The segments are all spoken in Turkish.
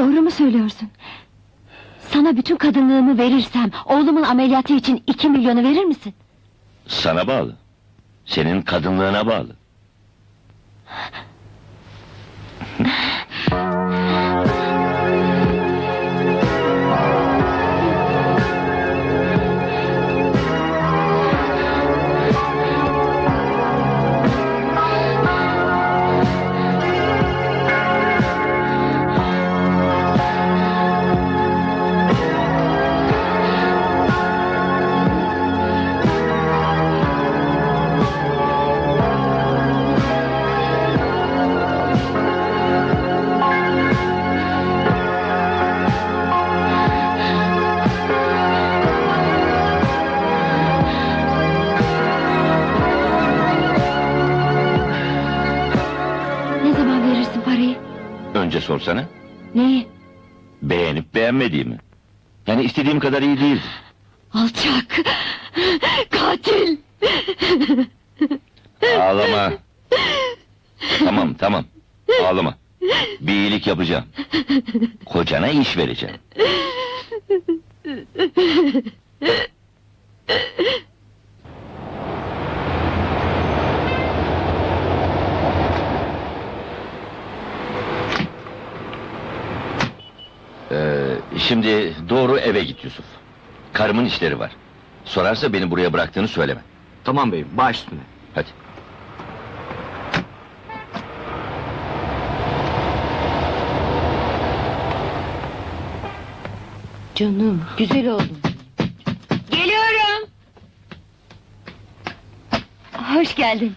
Doğru mu söylüyorsun? Sana bütün kadınlığımı verirsem, oğlumun ameliyatı için iki milyonu verir misin? Sana bağlı. Senin kadınlığına bağlı. Verirsin parayı? Önce sorsana. Neyi? Beğenip beğenmediğimi. Yani istediğim kadar iyi değildi. Alçak! Katil! Ağlama. tamam tamam. Ağlama. Bir iyilik yapacağım. Kocana iş vereceğim. Ee, şimdi doğru eve git Yusuf. Karımın işleri var. Sorarsa beni buraya bıraktığını söyleme. Tamam beyim, baş üstüne. Hadi. Canım, güzel oldun. Geliyorum! Hoş geldin.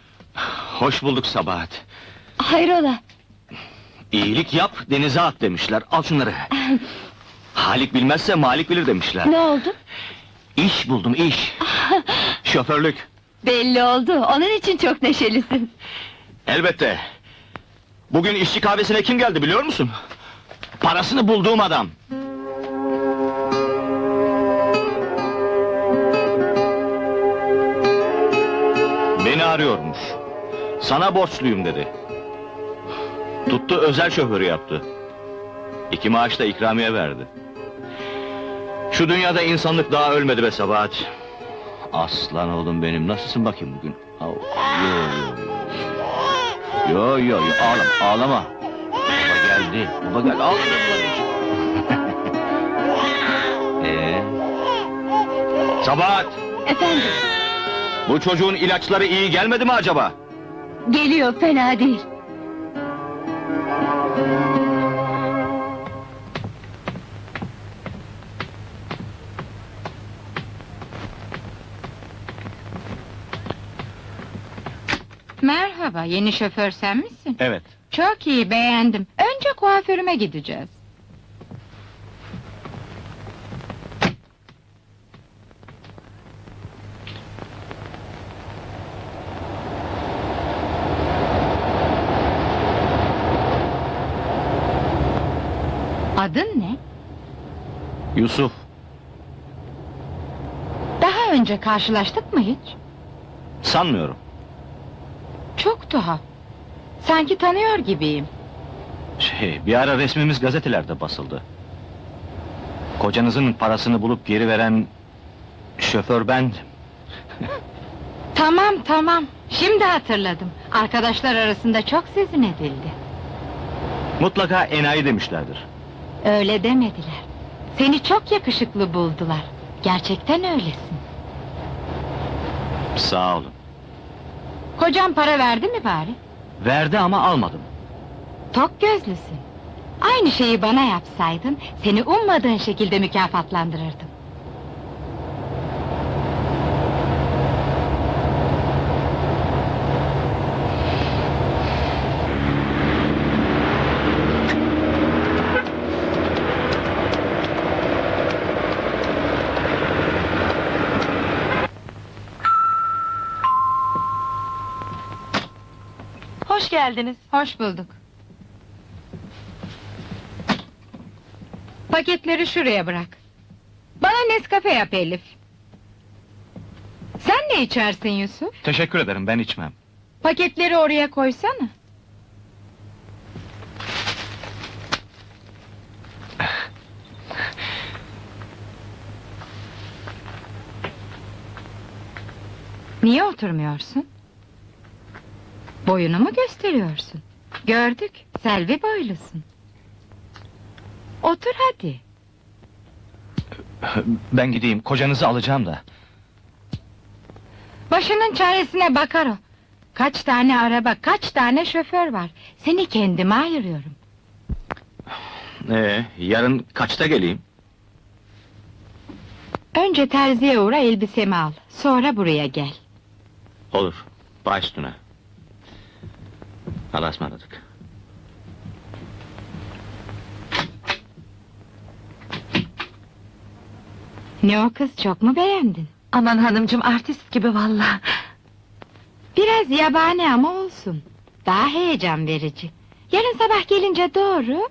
Hoş bulduk Sabahat. Hayrola? İyilik yap, denize at demişler. Al şunları. Halik bilmezse Malik bilir demişler. Ne oldu? İş buldum, iş. Şoförlük. Belli oldu, onun için çok neşelisin. Elbette. Bugün işçi kahvesine kim geldi biliyor musun? Parasını bulduğum adam. Beni arıyormuş. Sana borçluyum dedi. Tuttu özel şoförü yaptı. İki maaş da ikramiye verdi. Şu dünyada insanlık daha ölmedi be Sabahat. Aslan oğlum benim, nasılsın bakayım bugün? Au, Yo yo yo. Yo yo yo ağlama ağlama. Baba geldi. Baba geldi. Ağlama Ee? Sabahat! Efendim, Bu çocuğun ilaçları iyi gelmedi mi acaba? geliyor, fena değil. Merhaba, yeni şoför sen misin? Evet. Çok iyi, beğendim. Önce kuaförüme gideceğiz. Adın ne? Yusuf. Daha önce karşılaştık mı hiç? Sanmıyorum. Çok tuhaf. Sanki tanıyor gibiyim. Şey, bir ara resmimiz gazetelerde basıldı. Kocanızın parasını bulup geri veren şoför bendim. Tamam tamam, şimdi hatırladım. Arkadaşlar arasında çok sözün edildi. Mutlaka enayi demişlerdir. Öyle demediler. Seni çok yakışıklı buldular. Gerçekten öylesin. Sağ olun. Kocam para verdi mi bari? Verdi ama almadım. Tok gözlüsün. Aynı şeyi bana yapsaydın, seni ummadığın şekilde mükafatlandırırdım. geldiniz. Hoş bulduk. Paketleri şuraya bırak. Bana Nescafe yap Elif. Sen ne içersin Yusuf? Teşekkür ederim, ben içmem. Paketleri oraya koysana. Niye oturmuyorsun? Boyunu mu gösteriyorsun? Gördük, Selvi boylusun. Otur hadi. Ben gideyim, kocanızı alacağım da. Başının çaresine bakar o. Kaç tane araba, kaç tane şoför var. Seni kendime ayırıyorum. Ee, yarın kaçta geleyim? Önce terziye uğra elbisemi al. Sonra buraya gel. Olur, baş üstüne. Allah'a ısmarladık. Ne o kız çok mu beğendin? Aman hanımcığım artist gibi vallahi. Biraz yabani ama olsun. Daha heyecan verici. Yarın sabah gelince doğru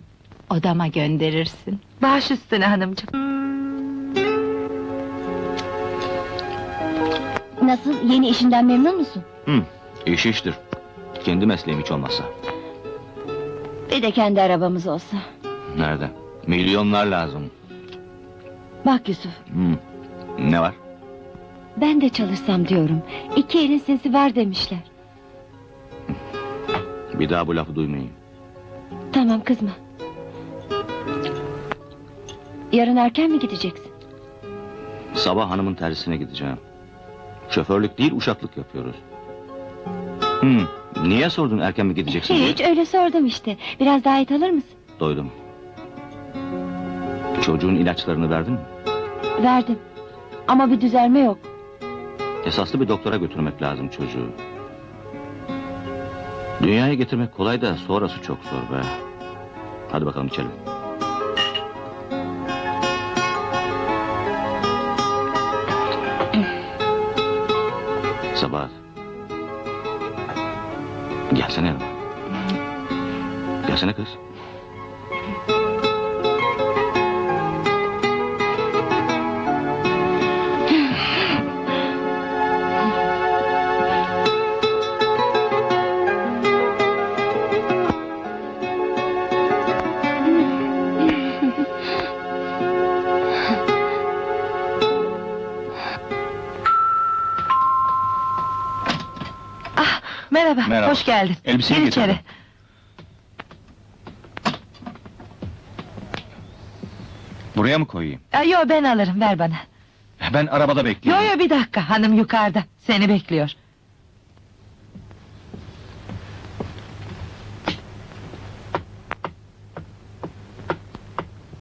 odama gönderirsin. Baş üstüne hanımcığım. Nasıl yeni işinden memnun musun? Hı, iş iştir. Kendi mesleğim hiç olmazsa. Bir de kendi arabamız olsa. Nerede? Milyonlar lazım. Bak Yusuf, Hı. Ne var? ben de çalışsam diyorum. İki elin sesi var demişler. Bir daha bu lafı duymayayım. Tamam kızma. Yarın erken mi gideceksin? Sabah hanımın tersine gideceğim. Şoförlük değil, uşaklık yapıyoruz. Hı, niye sordun erken mi gideceksin diye? Hiç öyle sordum işte. Biraz daha et alır mısın? Doydum. Çocuğun ilaçlarını verdin mi? Verdim. Ama bir düzelme yok. Esaslı bir doktora götürmek lazım çocuğu. Dünyaya getirmek kolay da sonrası çok zor be. Hadi bakalım içelim. Jasene. Jasene kız. Merhaba, Merhaba. hoş geldin. Elbiseyi Gir getirdim. içeri. Buraya mı koyayım? Yo ben alırım, ver bana. Ben arabada Yo bekliyorum. yo bir dakika, hanım yukarıda. Seni bekliyor.